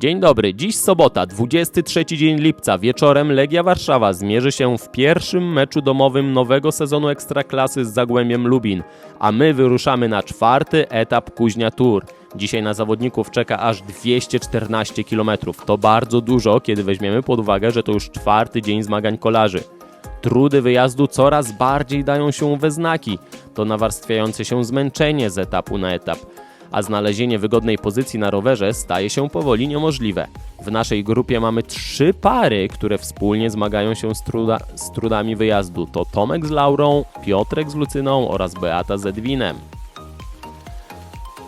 Dzień dobry, dziś sobota, 23 dzień lipca. Wieczorem Legia Warszawa zmierzy się w pierwszym meczu domowym nowego sezonu Ekstraklasy z Zagłębiem Lubin, a my wyruszamy na czwarty etap Kuźnia Tour. Dzisiaj na zawodników czeka aż 214 km. To bardzo dużo, kiedy weźmiemy pod uwagę, że to już czwarty dzień zmagań kolarzy. Trudy wyjazdu coraz bardziej dają się we znaki. To nawarstwiające się zmęczenie z etapu na etap, a znalezienie wygodnej pozycji na rowerze staje się powoli niemożliwe. W naszej grupie mamy trzy pary, które wspólnie zmagają się z, truda, z trudami wyjazdu. To Tomek z Laurą, Piotrek z Lucyną oraz Beata z Edwinem.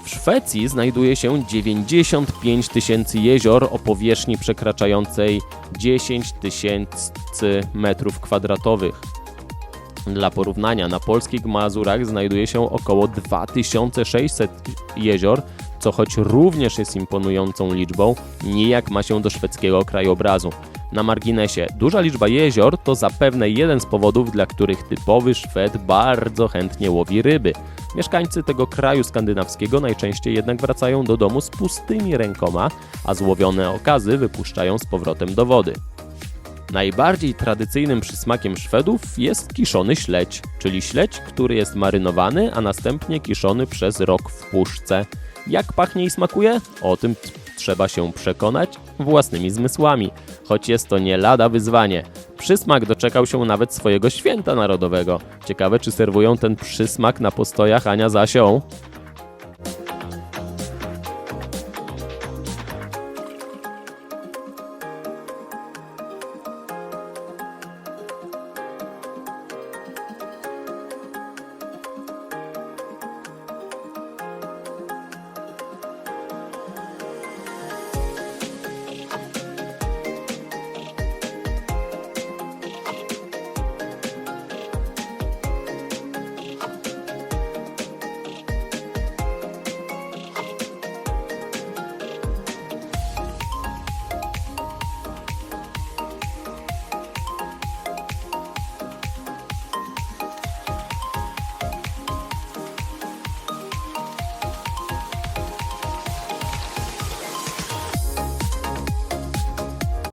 W Szwecji znajduje się 95 tysięcy jezior o powierzchni przekraczającej 10 tysięcy metrów kwadratowych. Dla porównania, na polskich Mazurach znajduje się około 2600 jezior, co choć również jest imponującą liczbą, nijak ma się do szwedzkiego krajobrazu. Na marginesie, duża liczba jezior to zapewne jeden z powodów, dla których typowy Szwed bardzo chętnie łowi ryby. Mieszkańcy tego kraju skandynawskiego najczęściej jednak wracają do domu z pustymi rękoma, a złowione okazy wypuszczają z powrotem do wody. Najbardziej tradycyjnym przysmakiem Szwedów jest kiszony śledź, czyli śledź, który jest marynowany, a następnie kiszony przez rok w puszce. Jak pachnie i smakuje? O tym trzeba się przekonać własnymi zmysłami, choć jest to nie lada wyzwanie. Przysmak doczekał się nawet swojego święta narodowego. Ciekawe, czy serwują ten przysmak na postojach Ania z Asią?